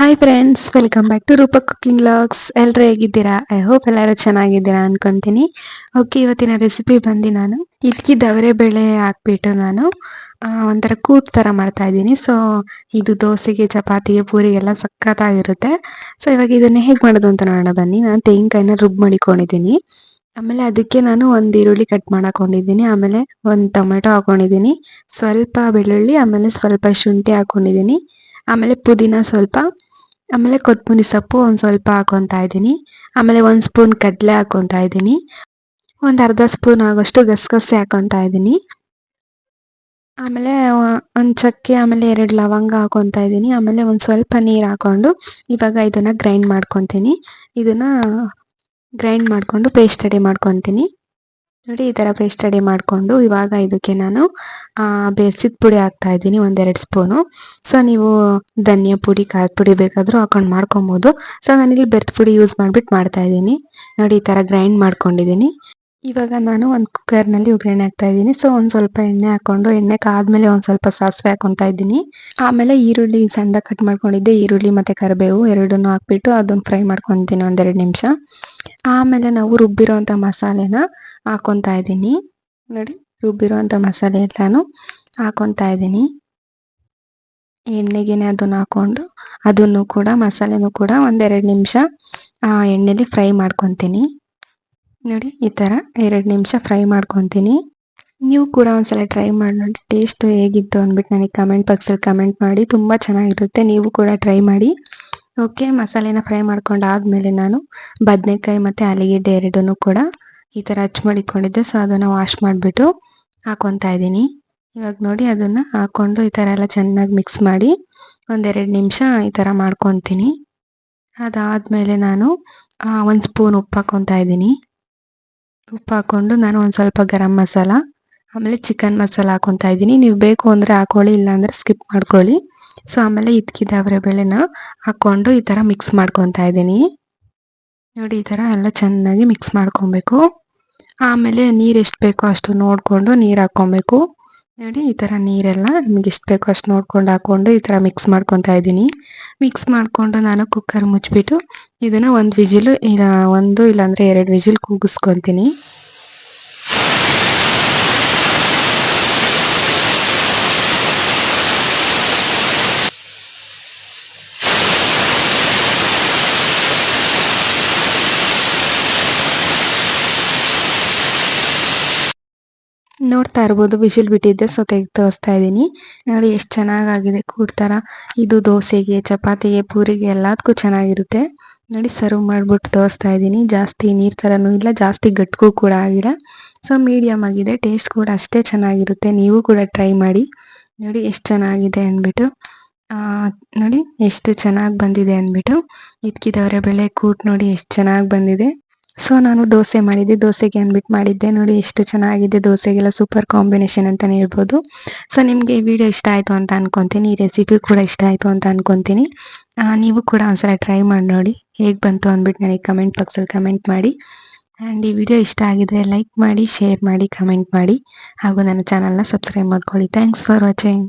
Hi friends welcome back to Rupa cooking logs ಎಲ್ಲರೂ ಹೇಗಿದ್ದೀರಾ? I hope ಎಲ್ಲರೂ ಚೆನ್ನಾಗಿದ್ದೀರಾ ಅನ್ಕೊಂತೀನಿ. ಓಕೆ ಇವತ್ತಿನ ರೆಸಿಪಿ ಬಂದು ನಾನು ಇದಕ್ಕೆ ದವರೆ ಬೇಳೆ ಹಾಕ್ಬಿಟ್ಟು ನಾನು ಒಂಥರ ಕೂಟ್ ಥರ ಮಾಡ್ತಾ ಇದ್ದೀನಿ. ಸೊ ಇದು ದೋಸೆಗೆ, ಚಪಾತಿಗೆ, ಪೂರಿಗೆಲ್ಲ ಸಖತ್ತಾಗಿರುತ್ತೆ. ಸೊ ಇವಾಗ ಇದನ್ನ ಹೇಗೆ ಮಾಡೋದು ಅಂತ ನೋಡೋಣ ಬನ್ನಿ. ನಾನು ತೆಂಗಿನಕಾಯಿನ ರುಬ್ ಮಾಡಿಕೊಂಡಿದ್ದೀನಿ. ಆಮೇಲೆ ಅದಕ್ಕೆ ನಾನು ಒಂದು ಈರುಳ್ಳಿ ಕಟ್ ಮಾಡಾಕೊಂಡಿದ್ದೀನಿ. ಆಮೇಲೆ ಒಂದು ಟೊಮೆಟೊ ಹಾಕೊಂಡಿದ್ದೀನಿ. ಸ್ವಲ್ಪ ಬೆಳ್ಳುಳ್ಳಿ, ಆಮೇಲೆ ಸ್ವಲ್ಪ ಶುಂಠಿ ಹಾಕೊಂಡಿದ್ದೀನಿ. ಆಮೇಲೆ ಪುದೀನ ಸ್ವಲ್ಪ ಆಮೇಲೆ ಕೊತ್ತಂಬರಿ ಸೊಪ್ಪು ಒಂದು ಸ್ವಲ್ಪ ಹಾಕೊತಾ ಇದ್ದೀನಿ. ಆಮೇಲೆ ಒಂದು ಸ್ಪೂನ್ ಕಡಲೆ ಹಾಕೊತಾ ಇದ್ದೀನಿ. ಒಂದು ಅರ್ಧ ಸ್ಪೂನ್ ಆಗೋಷ್ಟು ಗಸಗಸೆ ಹಾಕೊತಾ ಇದ್ದೀನಿ. ಆಮೇಲೆ ಒಂದು ಚಕ್ಕೆ, ಆಮೇಲೆ ಎರಡು ಲವಂಗ ಹಾಕೊತಾ ಇದ್ದೀನಿ. ಆಮೇಲೆ ಒಂದು ಸ್ವಲ್ಪ ನೀರು ಹಾಕೊಂಡು ಇವಾಗ ಇದನ್ನು ಗ್ರೈಂಡ್ ಮಾಡ್ಕೊತೀನಿ. ಇದನ್ನು ಗ್ರೈಂಡ್ ಮಾಡಿಕೊಂಡು ಪೇಸ್ಟ್ ರೆಡಿ ಮಾಡ್ಕೊತೀನಿ. ನೋಡಿ, ಈ ಥರ ಪೇಸ್ಟ್ ರೆಡಿ ಮಾಡಿಕೊಂಡು ಇವಾಗ ಇದಕ್ಕೆ ನಾನು ಬೇಸಿದ ಪುಡಿ ಹಾಕ್ತಾ ಇದ್ದೀನಿ, ಒಂದೆರಡು ಸ್ಪೂನು ಸೊ ನೀವು ಧನಿಯಾ ಪುಡಿ, ಖಾರದ ಪುಡಿ ಬೇಕಾದರೂ ಹಾಕೊಂಡು ಮಾಡ್ಕೊಬೋದು. ಸೊ ನಾನಿಲ್ಲಿ ಬೆರ್ತ್ ಪುಡಿ ಯೂಸ್ ಮಾಡಿಬಿಟ್ಟು ಮಾಡ್ತಾ ಇದ್ದೀನಿ. ನೋಡಿ, ಈ ಥರ ಗ್ರೈಂಡ್ ಮಾಡ್ಕೊಂಡಿದ್ದೀನಿ. ಇವಾಗ ನಾನು ಒಂದು ಕುಕ್ಕರ್ನಲ್ಲಿ ಒಗ್ಗರಣೆ ಹಾಕ್ತಾ ಇದ್ದೀನಿ. ಸೊ ಒಂದು ಸ್ವಲ್ಪ ಎಣ್ಣೆ ಹಾಕೊಂಡು, ಎಣ್ಣೆ ಕಾದ್ಮೇಲೆ ಒಂದು ಸ್ವಲ್ಪ ಸಾಸಿವೆ ಹಾಕೊತಾ ಇದ್ದೀನಿ. ಆಮೇಲೆ ಈರುಳ್ಳಿ ಸಣ್ಣ ಕಟ್ ಮಾಡ್ಕೊಂಡಿದ್ದೆ. ಈರುಳ್ಳಿ ಮತ್ತೆ ಕರಿಬೇವು ಎರಡನ್ನೂ ಹಾಕ್ಬಿಟ್ಟು ಅದನ್ನು ಫ್ರೈ ಮಾಡ್ಕೊತೀನಿ ಒಂದೆರಡು ನಿಮಿಷ. ಆಮೇಲೆ ನಾವು ರುಬ್ಬಿರೋವಂಥ ಮಸಾಲೆನ ಹಾಕೊತಾ ಇದ್ದೀನಿ. ನೋಡಿ ರುಬ್ಬಿರೋಂಥ ಮಸಾಲೆ ಎಲ್ಲಾನು ಹಾಕೊತಾ ಇದ್ದೀನಿ. ಎಣ್ಣೆಗೆನೆ ಅದನ್ನ ಹಾಕೊಂಡು, ಅದನ್ನು ಕೂಡ, ಮಸಾಲೆನೂ ಕೂಡ ಒಂದೆರಡು ನಿಮಿಷ ಎಣ್ಣೆಲಿ ಫ್ರೈ ಮಾಡ್ಕೊತೀನಿ. ನೋಡಿ, ಈ ಥರ ಎರಡು ನಿಮಿಷ ಫ್ರೈ ಮಾಡ್ಕೊತೀನಿ. ನೀವು ಕೂಡ ಒಂದ್ಸಲ ಟ್ರೈ ಮಾಡಿ ನೋಡಿ ಟೇಸ್ಟ್ ಹೇಗಿತ್ತು ಅಂದ್ಬಿಟ್ಟು ನನಗೆ ಕಮೆಂಟ್ ಬಾಕ್ಸಲ್ಲಿ ಕಮೆಂಟ್ ಮಾಡಿ. ತುಂಬ ಚೆನ್ನಾಗಿರುತ್ತೆ. ನೀವು ಕೂಡ ಟ್ರೈ ಮಾಡಿ. ಓಕೆ, ಮಸಾಲೆನ ಫ್ರೈ ಮಾಡ್ಕೊಂಡಾದ್ಮೇಲೆ ನಾನು ಬದನೆಕಾಯಿ ಮತ್ತು ಆಲೂಗೆಡ್ಡೆ ಎರಡನ್ನೂ ಕೂಡ ಈ ಥರ ಹಚ್ ಮಾಡಿಕೊಂಡಿದ್ದೆ ಸೊ, ಅದನ್ನು ವಾಶ್ ಮಾಡಿಬಿಟ್ಟು ಹಾಕೊತಾ ಇದ್ದೀನಿ. ಇವಾಗ ನೋಡಿ, ಅದನ್ನು ಹಾಕ್ಕೊಂಡು ಈ ಥರ ಎಲ್ಲ ಚೆನ್ನಾಗಿ ಮಿಕ್ಸ್ ಮಾಡಿ ಒಂದೆರಡು ನಿಮಿಷ ಈ ಥರ ಮಾಡ್ಕೊತೀನಿ. ಅದಾದಮೇಲೆ ನಾನು ಒಂದು ಸ್ಪೂನ್ ಉಪ್ಪು ಹಾಕೊತಾ ಇದ್ದೀನಿ. ಉಪ್ಪು ಹಾಕೊಂಡು ನಾನು ಒಂದು ಸ್ವಲ್ಪ ಗರಂ ಮಸಾಲ, ಆಮೇಲೆ ಚಿಕನ್ ಮಸಾಲ ಹಾಕೊತಾ ಇದ್ದೀನಿ. ನೀವು ಬೇಕು ಅಂದರೆ ಹಾಕೊಳ್ಳಿ, ಇಲ್ಲಾಂದರೆ ಸ್ಕಿಪ್ ಮಾಡ್ಕೊಳ್ಳಿ. ಸೊ ಆಮೇಲೆ ಇದ್ಕಿದ ಅವರೆ ಬೆಳೆನ ಹಾಕ್ಕೊಂಡು ಈ ಥರ ಮಿಕ್ಸ್ ಮಾಡ್ಕೊತಾ ಇದ್ದೀನಿ. ನೋಡಿ, ಈ ಥರ ಎಲ್ಲ ಚೆನ್ನಾಗಿ ಮಿಕ್ಸ್ ಮಾಡ್ಕೊಬೇಕು. ಆಮೇಲೆ ನೀರು ಎಷ್ಟು ಬೇಕೋ ಅಷ್ಟು ನೋಡಿಕೊಂಡು ನೀರು ಹಾಕ್ಕೊಬೇಕು ನೋಡಿ, ಈ ಥರ ನೀರೆಲ್ಲ ನಿಮ್ಗೆ ಎಷ್ಟು ಬೇಕೋ ಅಷ್ಟು ನೋಡ್ಕೊಂಡು ಹಾಕ್ಕೊಂಡು ಈ ಥರ ಮಿಕ್ಸ್ ಮಾಡ್ಕೊತಾ ಇದ್ದೀನಿ. ಮಿಕ್ಸ್ ಮಾಡಿಕೊಂಡು ನಾನು ಕುಕ್ಕರ್ ಮುಚ್ಚಿಬಿಟ್ಟು ಇದನ್ನು ಒಂದು ವಿಜಿಲು, ಇಲ್ಲ, ಒಂದು ಇಲ್ಲಾಂದರೆ ಎರಡು ವಿಜಿಲ್ ಕೂಗಿಸ್ಕೊತೀನಿ. ನೋಡ್ತಾ ಇರ್ಬೋದು. ವಿಶಿಲ್ ಬಿಟ್ಟಿದ್ದೆ ಸೊ ತೆಗೆದು ತೋರಿಸ್ತಾ ಇದ್ದೀನಿ. ನೋಡಿ, ಎಷ್ಟು ಚೆನ್ನಾಗಾಗಿದೆ ಕೂಡ್ತಾರ ಇದು ದೋಸೆಗೆ, ಚಪಾತಿಗೆ, ಪೂರಿಗೆ ಎಲ್ಲದಕ್ಕೂ ಚೆನ್ನಾಗಿರುತ್ತೆ. ನೋಡಿ ಸರ್ವ್ ಮಾಡ್ಬಿಟ್ಟು ತೋರಿಸ್ತಾ ಇದ್ದೀನಿ. ಜಾಸ್ತಿ ನೀರು ಥರನೂ ಇಲ್ಲ, ಜಾಸ್ತಿ ಗಟ್ಟಿಗೂ ಕೂಡ ಆಗಿಲ್ಲ. ಸೊ ಮೀಡಿಯಮ್ ಆಗಿದೆ ಟೇಸ್ಟ್ ಕೂಡ ಅಷ್ಟೇ ಚೆನ್ನಾಗಿರುತ್ತೆ. ನೀವು ಕೂಡ ಟ್ರೈ ಮಾಡಿ. ನೋಡಿ, ಎಷ್ಟು ಚೆನ್ನಾಗಿದೆ ಅಂದ್ಬಿಟ್ಟು. ನೋಡಿ, ಎಷ್ಟು ಚೆನ್ನಾಗಿ ಬಂದಿದೆ ಅಂದ್ಬಿಟ್ಟು. ಇದ್ಕಿದವರೆ ಬೆಳೆ ಕೂಟ್ ನೋಡಿ, ಎಷ್ಟು ಚೆನ್ನಾಗಿ ಬಂದಿದೆ. ಸೊ ನಾನು ದೋಸೆ ಮಾಡಿದ್ದೆ. ದೋಸೆಗೆ ಅಂದ್ಬಿಟ್ಟು ಮಾಡಿದ್ದೆ. ನೋಡಿ ಎಷ್ಟು ಚೆನ್ನಾಗಿದೆ ದೋಸೆಗೆಲ್ಲ ಸೂಪರ್ ಕಾಂಬಿನೇಷನ್ ಅಂತಲೇ ಹೇಳ್ಬೋದು. ಸೊ ನಿಮಗೆ ಈ ವಿಡಿಯೋ ಇಷ್ಟ ಆಯಿತು ಅಂತ ಅನ್ಕೊತೀನಿ. ಈ ರೆಸಿಪಿ ಕೂಡ ಇಷ್ಟ ಆಯಿತು ಅಂತ ಅನ್ಕೊತೀನಿ. ನೀವು ಕೂಡ ಒಂದ್ಸಲ ಟ್ರೈ ಮಾಡಿ ನೋಡಿ. ಹೇಗೆ ಬಂತು ಅಂದ್ಬಿಟ್ಟು ನನಗೆ ಕಮೆಂಟ್ ಬಾಕ್ಸಲ್ಲಿ ಕಮೆಂಟ್ ಮಾಡಿ. ಆ್ಯಂಡ್ ಈ ವಿಡಿಯೋ ಇಷ್ಟ ಆಗಿದ್ರೆ ಲೈಕ್ ಮಾಡಿ ಶೇರ್ ಮಾಡಿ ಕಮೆಂಟ್ ಮಾಡಿ. ಹಾಗೂ ನನ್ನ ಚಾನಲ್ನ ಸಬ್ಸ್ಕ್ರೈಬ್ ಮಾಡ್ಕೊಳ್ಳಿ. Thanks for watching